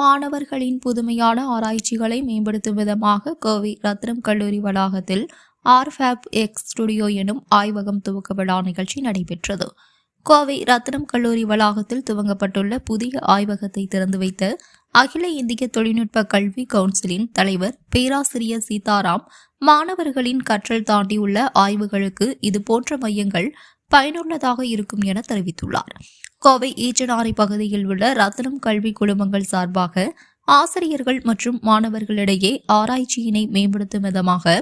மாணவர்களின் புதுமையான ஆராய்ச்சிகளை மேம்படுத்தும் விதமாக கோவை ரத்னம் கல்லூரி வளாகத்தில் ஆர்ஃபேப் எக்ஸ் ஸ்டுடியோ எனும் ஆய்வகம் துவக்க விழா நிகழ்ச்சி நடைபெற்றது. கோவை ரத்னம் கல்லூரி வளாகத்தில் துவங்கப்பட்டுள்ள புதிய ஆய்வகத்தை திறந்து வைத்த அகில இந்திய தொழில்நுட்ப கல்வி கவுன்சிலின் தலைவர் பேராசிரியர் சீதாராம் மாணவர்களின் கற்றல் தாண்டியுள்ள ஆய்வுகளுக்கு இதுபோன்ற மையங்கள் பயனுள்ளதாக இருக்கும் என தெரிவித்துள்ளார். கோவை ஈச்சனாரி பகுதியில் உள்ள ரத்னம் கல்வி குழுமங்கள் சார்பாக ஆசிரியர்கள் மற்றும் மாணவர்களிடையே ஆராய்ச்சியினை மேம்படுத்தும் விதமாக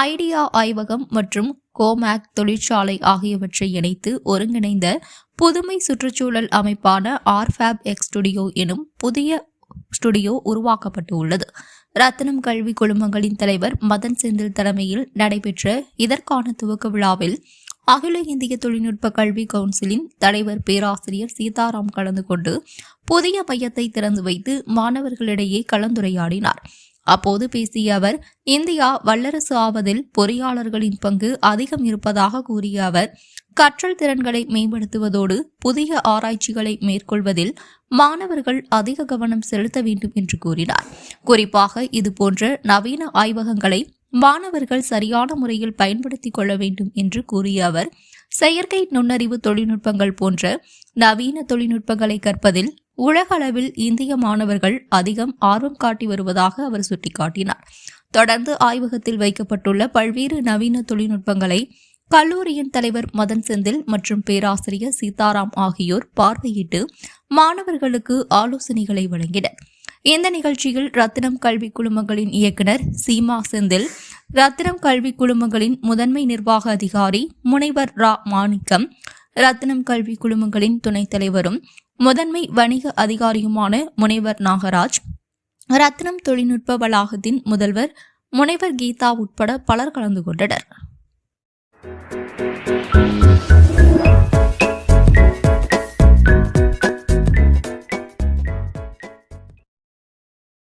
ஐடியா ஆய்வகம் மற்றும் கோமேக் தொழிற்சாலை ஆகியவற்றை இணைத்து ஒருங்கிணைந்த புதுமை சுற்றுச்சூழல் அமைப்பான ஆர்ஃபேப் எக்ஸ் ஸ்டுடியோ எனும் புதிய ஸ்டுடியோ உருவாக்கப்பட்டு உள்ளது ரத்னம் கல்வி குழுமங்களின் தலைவர் மதன் செந்தில் தலைமையில் நடைபெற்ற இதற்கான துவக்க விழாவில் அகில இந்திய தொழில்நுட்ப கல்வி கவுன்சிலின் தலைவர் பேராசிரியர் சீதாராம் கலந்து கொண்டு புதிய மையத்தை திறந்து வைத்து மாணவர்களிடையே கலந்துரையாடினார். அப்போது பேசிய அவர் இந்தியா வல்லரசு ஆவதில் பொறியாளர்களின் பங்கு அதிகம் இருப்பதாக கூறிய அவர் கற்றல் திறன்களை மேம்படுத்துவதோடு புதிய ஆராய்ச்சிகளை மேற்கொள்வதில் மாணவர்கள் அதிக கவனம் செலுத்த வேண்டும் என்று கூறினார். குறிப்பாக இதுபோன்ற நவீன ஆய்வகங்களை மாணவர்கள் சரியான முறையில் பயன்படுத்திக் கொள்ள வேண்டும் என்று கூறிய அவர் செயற்கை நுண்ணறிவு தொழில்நுட்பங்கள் போன்ற நவீன தொழில்நுட்பங்களை கற்பதில் உலக அளவில் இந்திய மாணவர்கள் அதிகம் ஆர்வம் காட்டி வருவதாக அவர் சுட்டிக்காட்டினார். தொடர்ந்து ஆய்வகத்தில் வைக்கப்பட்டுள்ள பல்வேறு நவீன தொழில்நுட்பங்களை கல்லூரியின் தலைவர் மதன் செந்தில் மற்றும் பேராசிரியர் சீதாராம் ஆகியோர் பார்வையிட்டு மாணவர்களுக்கு ஆலோசனைகளை வழங்கினர். இந்த நிகழ்ச்சியில் ரத்தினம் கல்வி குழுமங்களின் இயக்குனர் சீமா செந்தில் ரத்தினம் கல்வி குழுமங்களின் முதன்மை நிர்வாக அதிகாரி முனைவர் ரா மாணிக்கம் ரத்தினம் கல்வி குழுமங்களின் துணைத் தலைவரும் முதன்மை வணிக அதிகாரியுமான முனைவர் நாகராஜ் ரத்தினம் தொழில்நுட்ப வளாகத்தின் முதல்வர் முனைவர் கீதா உட்பட பலர் கலந்து கொண்டனர்.